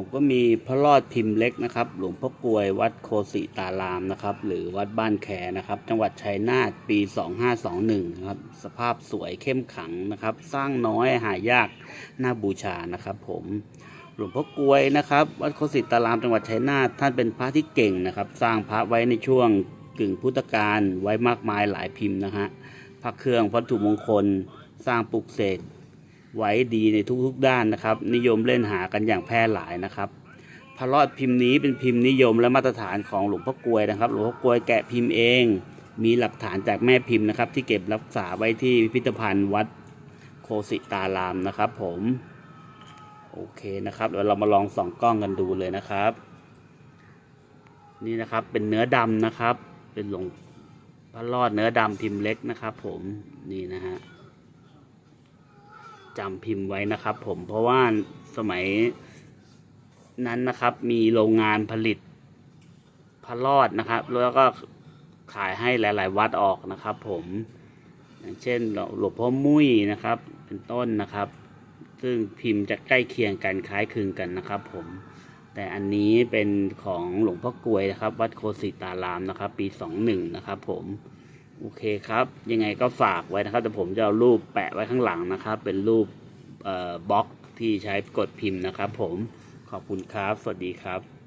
ผมก็มีพระรอดพิมพ์เล็กนะครับ หลวงพ่อกวยวัดโคสิตารามนะครับ หรือวัดบ้านแคนะครับ จังหวัดชัยนาทปี 2521นะครับ สภาพสวยเข้มขังนะครับ สร้างน้อยหายากน่าบูชานะครับ ผมหลวงพ่อกวยนะครับ วัดโคสิตารามจังหวัดชัยนาทท่านเป็นพระที่เก่งนะครับ สร้างพระไว้ในช่วงกึ่งพุทธกาลไว้มากมายหลายพิมพ์นะฮะพระเครื่องวัตถุมงคล สร้างปลุกเสก ไว้ดีในทุกๆด้านนะครับ นิยมเล่นหากันอย่างแพร่หลายนะครับพระรอดพิมพ์นี้เป็นพิมพ์นิยมและมาตรฐานของหลวงพ่อกลวยนะครับ หลวงพ่อกลวยแกะพิมพ์เอง มีหลักฐานจากแม่พิมพ์นะครับ ที่เก็บรักษาไว้ที่พิพิธภัณฑ์วัดโคสิตารามนะครับ ผมโอเคนะครับเดี๋ยวเรามาลองส่องกล้องกันดูเลยนะครับ นี่นะครับเป็นเนื้อดำนะครับ เป็นหลวงพระรอดเนื้อดำพิมพ์เล็กนะครับ ผมนี่นะฮะ จำพิมพ์ไว้นะครับ ผมเพราะว่าสมัยนั้นนะครับ มีโรงงานผลิตพระรอดนะครับ แล้วก็ขายให้หลาย ๆ วัดออกนะครับ ผมอย่างเช่นหลวงพ่อมุ้ยนะครับ เป็นต้นนะครับ ซึ่งพิมพ์จะใกล้เคียงกันคล้ายคลึงกันนะครับ ผมแต่อันนี้เป็นของหลวงพ่อกลวยนะครับ วัดโคสิตารามนะครับ ปีสองหนึ่งนะครับ ผม โอเคครับ ยังไงก็ฝากไว้นะครับ แต่ผมจะเอารูปแปะไว้ข้างหลังนะครับ เป็นรูปบล็อกที่ใช้กดพิมพ์นะครับผมขอบคุณครับ สวัสดีครับ